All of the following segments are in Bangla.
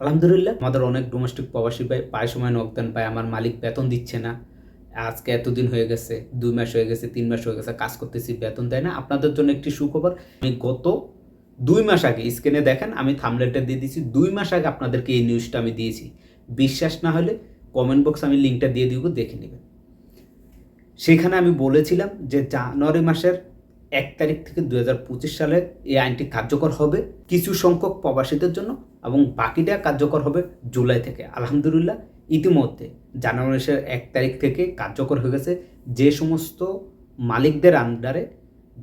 আলহামদুলিল্লাহ। আমাদের অনেক ডোমেস্টিক প্রবাসী ভাই পায় সময় নকদান পায়, আমার মালিক বেতন দিচ্ছে না। আজকে এতদিন হয়ে গেছে, দুই মাস হয়ে গেছে, তিন মাস হয়ে গেছে, কাজ করতেছি, বেতন দেয় না। আপনাদের জন্য একটি সুখবর, আমি গত দুই মাস আগে স্ক্রিনে দেখেন, আমি থামলেটটা দিয়ে দিয়েছি, দুই মাস আগে আপনাদেরকে এই নিউজটা আমি দিয়েছি। বিশ্বাস না হলে কমেন্ট বক্স আমি লিঙ্কটা দিয়ে দিব, দেখে নেবেন। সেখানে আমি বলেছিলাম যে জানুয়ারি মাসের এক তারিখ থেকে দু হাজার পঁচিশ সালে এই আইনটি কার্যকর হবে। কিছু সংখ্যক প্রবাসীদের জন্য এবং বাকিটা কার্যকর হবে জুলাই থেকে। আলহামদুলিল্লাহ, ইতিমধ্যে জানুয়ারি মাসের এক তারিখ থেকে কার্যকর হয়ে গেছে। যে সমস্ত মালিকদের আন্ডারে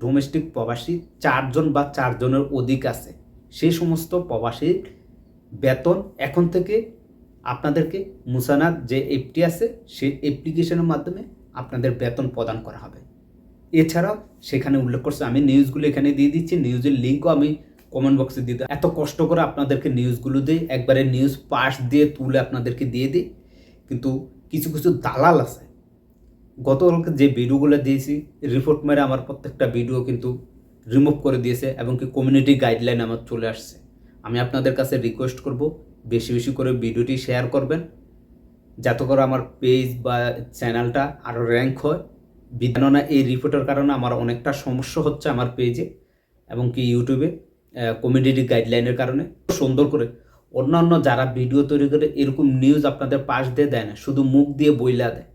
ডোমেস্টিক প্রবাসী চারজন বা চারজনের অধিক আছে, সেই সমস্ত প্রবাসীর বেতন এখন থেকে আপনাদেরকে মুসানার যে অ্যাপটি আছে, সেই অ্যাপ্লিকেশনের মাধ্যমে আপনাদের বেতন প্রদান করা হবে। এছাড়াও সেখানে উল্লেখ করছে, আমি নিউজগুলো এখানে দিয়ে দিচ্ছি। নিউজের লিঙ্কও আমি কমেন্ট বক্সে দিই এত কষ্ট করে আপনাদেরকে নিউজগুলো দিই, একবারে নিউজ পাস দিয়ে তুলে আপনাদেরকে দিয়ে দিই, কিন্তু কিছু কিছু দালাল আছে। গতকালকে যে ভিডিওগুলো দিয়েছি রিপোর্ট মেরে আমার প্রত্যেকটা ভিডিও কিন্তু রিমুভ করে দিয়েছে এবং কি কমিউনিটি গাইডলাইন আমার চলে আসছে। আমি আপনাদের কাছে রিকোয়েস্ট করব, বেশি বেশি করে ভিডিওটি শেয়ার করবেন, যাতে করে আমার পেজ বা চ্যানেলটা আরও র্যাঙ্ক হয়। বিধাননা এই রিপোর্টের কারণে আমার অনেকটা সমস্যা হচ্ছে আমার পেজে এবং কি ইউটিউবে কমিউনিটি গাইডলাইনের কারণে সুন্দর করে অন্যান্য যারা ভিডিও তৈরি করে এরকম নিউজ আপনাদের পাশ দিয়ে দেয় না, শুধু মুখ দিয়ে বইলা দেয়।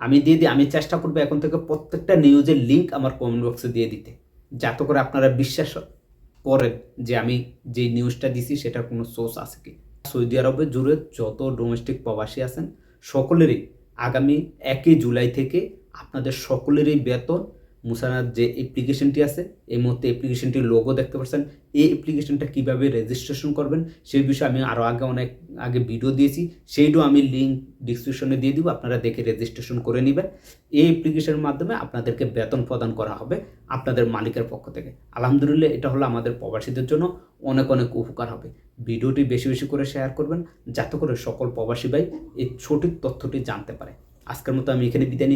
আমি দিয়ে দিই, আমি চেষ্টা করব এখন থেকে প্রত্যেকটা নিউজের লিঙ্ক আমার কমেন্ট বক্সে দিয়ে দিতে। যাতে করে আপনারা বিশ্বাস করেন যে আমি যে নিউজটা দিছি, সেটার কোনো সোর্স আছে কি। সৌদি আরবে জুড়ে যত ডোমেস্টিক প্রবাসী আছেন, সকলেরই আগামী একই জুলাই থেকে আপনাদের সকলেরই বেতন মুসানার যে অ্যাপ্লিকেশনটি আছে, এই মুহূর্তে অ্যাপ্লিকেশনটির লোগো দেখতে পাচ্ছেন। এই অ্যাপ্লিকেশনটা কীভাবে রেজিস্ট্রেশন করবেন, সেই বিষয়ে আমি আরও আগে অনেক আগে ভিডিও দিয়েছি। সেইটাও আমি লিঙ্ক ডিসক্রিপশনে দিয়ে দিব, আপনারা দেখে রেজিস্ট্রেশন করে নেবেন। এই অ্যাপ্লিকেশনের মাধ্যমে আপনাদেরকে বেতন প্রদান করা হবে আপনাদের মালিকের পক্ষ থেকে। আলহামদুলিল্লাহ, এটা হলো আমাদের প্রবাসীদের জন্য অনেক অনেক উপকার হবে। ভিডিওটি বেশি বেশি করে শেয়ার করবেন, যাতে করে সকল প্রবাসী ভাই এই সঠিক তথ্যটি জানতে পারে। আজকের মতো আমি এখানে বিদায় নিচ্ছি।